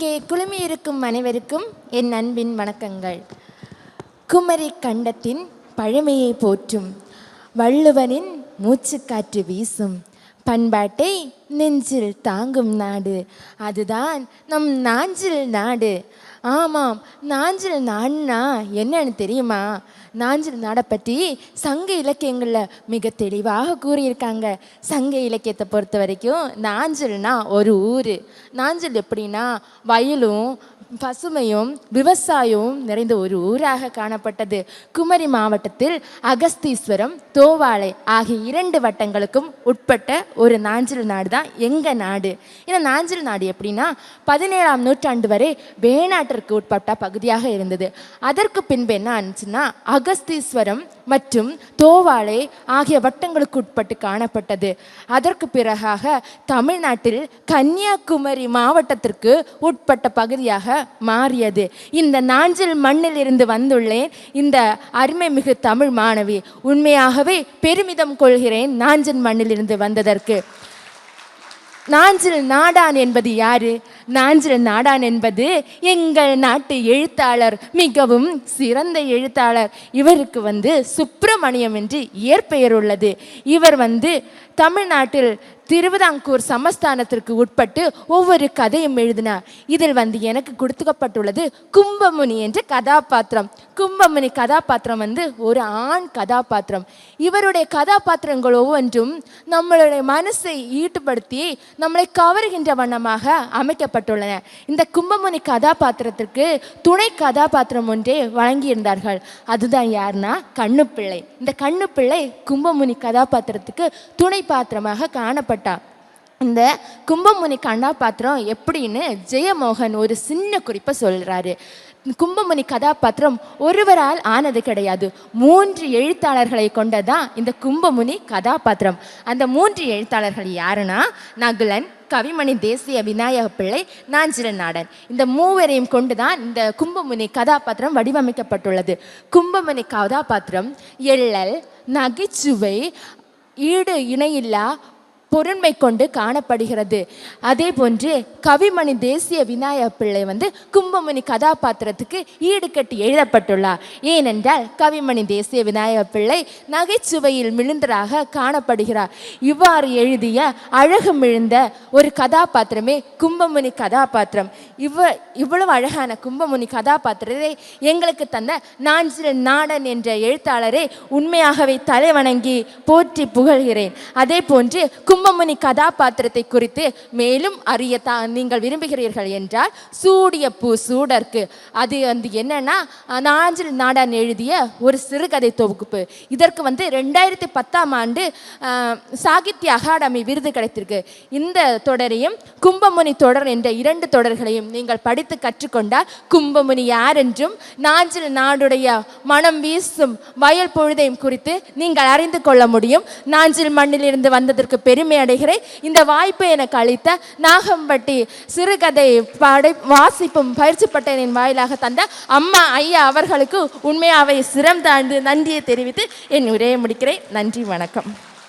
இங்கே குழுமியிருக்கும் அனைவருக்கும் என் அன்பின் வணக்கங்கள். குமரி கண்டத்தின் பழமையை போற்றும் வள்ளுவனின் மூச்சுக்காற்று வீசும் பண்பாட்டை நெஞ்சில் தாங்கும் நாடு. அதுதான் நம் நாஞ்சில் நாடு. ஆமாம் நாஞ்சில் நாடுனா என்னன்னு தெரியுமா? நாஞ்சில் நாடை பற்றி சங்க இலக்கியங்களில் மிக தெளிவாக கூறியிருக்காங்க. சங்க இலக்கியத்தை பொறுத்த வரைக்கும் நாஞ்சில்னா ஒரு ஊர். நாஞ்சில் எப்படின்னா வயலும் பசுமையும் விவசாயமும் நிறைந்த ஒரு ஊராக காணப்பட்டது. குமரி மாவட்டத்தில் அகஸ்தீஸ்வரம் தோவாளை ஆகிய இரண்டு வட்டங்களுக்கும் உட்பட்ட ஒரு நாஞ்சில் நாடு தான் எங்கள் நாடு? இந்த நாஞ்சில் நாடு எப்படின்னா பதினேழாம் நூற்றாண்டு வரை வேணாட்டிற்கு உட்பட்ட பகுதியாக இருந்தது. அதற்கு பின்பு என்ன ஆச்சுன்னா அகஸ்தீஸ்வரம் மற்றும் தோவாளை ஆகிய வட்டங்களுக்கு உட்பட்டு காணப்பட்டது. அதற்கு பிறகாக தமிழ்நாட்டில் கன்னியாகுமரி மாவட்டத்திற்கு உட்பட்ட பகுதியாக மாறியது. இந்த நாஞ்சில் மண்ணில் இருந்து வந்துள்ளேன். இந்த அருமை மிகு தமிழ் மாணவி உண்மையாகவே பெருமிதம் கொள்கிறேன் நாஞ்சில் மண்ணிலிருந்து வந்ததற்கு. நாஞ்சில் நாடான் என்பது யாரு? நாஞ்சில் நாடான் என்பது எங்கள் நாட்டு எழுத்தாளர் மிகவும் சிறந்த எழுத்தாளர். இவருக்கு வந்து சுப்பிரமணியம் என்று இயற்பெயர் உள்ளது. இவர் வந்து தமிழ்நாட்டில் திருவிதாங்கூர் சமஸ்தானத்திற்கு உட்பட்டு ஒவ்வொரு கதையும் எழுதினார். இதில் வந்து எனக்கு கொடுத்துக்கப்பட்டுள்ளது கும்பமுனி என்ற கதாபாத்திரம். கும்பமுனி கதாபாத்திரம் வந்து ஒரு ஆண் கதாபாத்திரம். இவருடைய கதாபாத்திரங்கள் ஒவ்வொன்றும் நம்மளுடைய மனசை ஈட்டுப்படுத்தி நம்மளை கவருகின்ற வண்ணமாக வழங்கப்பட்டுள்ளன இந்த கும்பமுனி கதாபாத்திரத்திற்கு துணை கதாபாத்திரம் ஒன்றே வழங்கியிருந்தார்கள். அதுதான் யாருன்னா கண்ணுப்பிள்ளை. இந்த கண்ணுப்பிள்ளை கும்பமுனி கதாபாத்திரத்துக்கு துணை பாத்திரமாக காணப்பட்டார் இந்த கும்பமுனி கதாபாத்திரம் எப்படின்னு ஜெயமோகன் ஒரு சின்ன குறிப்பை சொல்கிறாரு கும்பமணி கதாபாத்திரம் ஒருவரால் ஆனது கிடையாது. மூன்று எழுத்தாளர்களை கொண்டதான் இந்த கும்பமுனி கதாபாத்திரம். அந்த மூன்று எழுத்தாளர்கள் யாருன்னா? நகுலன் கவிமணி தேசிய விநாயக பிள்ளை நாஞ்சிரன் நாடன் இந்த மூவரையும் கொண்டுதான் இந்த கும்பமுனி கதாபாத்திரம் வடிவமைக்கப்பட்டுள்ளது. கும்பமுனி கதாபாத்திரம் எள்ளல் நகைச்சுவை ஈடு இணையில்லா பொருண்மை கொண்டு காணப்படுகிறது. அதே போன்று கவிமணி தேசிய விநாயக பிள்ளை வந்து கும்பமணி கதாபாத்திரத்துக்கு ஈடுகட்டி எழுதப்பட்டுள்ளார். ஏனென்றால் கவிமணி தேசிய விநாயக பிள்ளை நகைச்சுவையில் மிழுந்தராக காணப்படுகிறார். இவ்வாறு எழுதிய அழகு மிழுந்த ஒரு கதாபாத்திரமே கும்பமுனி கதாபாத்திரம். இவ்வ இவ்வளவு அழகான கும்பமுனி கதாபாத்திரத்தை எங்களுக்கு தந்த நாஞ்சிர நாடன் என்ற எழுத்தாளரை உண்மையாகவே தலைவணங்கி போற்றி புகழ்கிறேன். அதே போன்று கும்பமுனி கதாபாத்திரத்தை குறித்து மேலும் அறிய தா நீங்கள் விரும்புகிறீர்கள் என்றால் சூடிய பூ சூடர்க்கு அது வந்து என்னன்னா நாஞ்சில் நாடான் எழுதிய ஒரு சிறுகதை தொகுப்பு. இதற்கு வந்து ரெண்டாயிரத்தி பத்தாம் ஆண்டு சாகித்ய அகாடமி விருது கிடைத்திருக்கு. இந்த தொடரையும் கும்பமுனி தொடர் என்ற இரண்டு தொடர்களையும் நீங்கள் படித்து கற்றுக்கொண்டால் கும்பமுனி யார் என்றும் நாஞ்சில் நாடுடைய மனம் வீசும் வயல் பொழுதையும் குறித்து நீங்கள் அறிந்து கொள்ள முடியும். நாஞ்சில் மண்ணிலிருந்து வந்ததற்கு பெருமை அடைகிறேன். இந்த வாய்ப்பை எனக்கு அளித்த நாகம்பட்டி சிறுகதை படை வாசிப்பும் பயிற்சி பட்டனின் வாயிலாக தந்த அம்மா ஐயா அவர்களுக்கு உண்மையாவை சிரம் தாழ்ந்து நன்றியை தெரிவித்து என் உரையை முடிக்கிறேன். நன்றி வணக்கம்.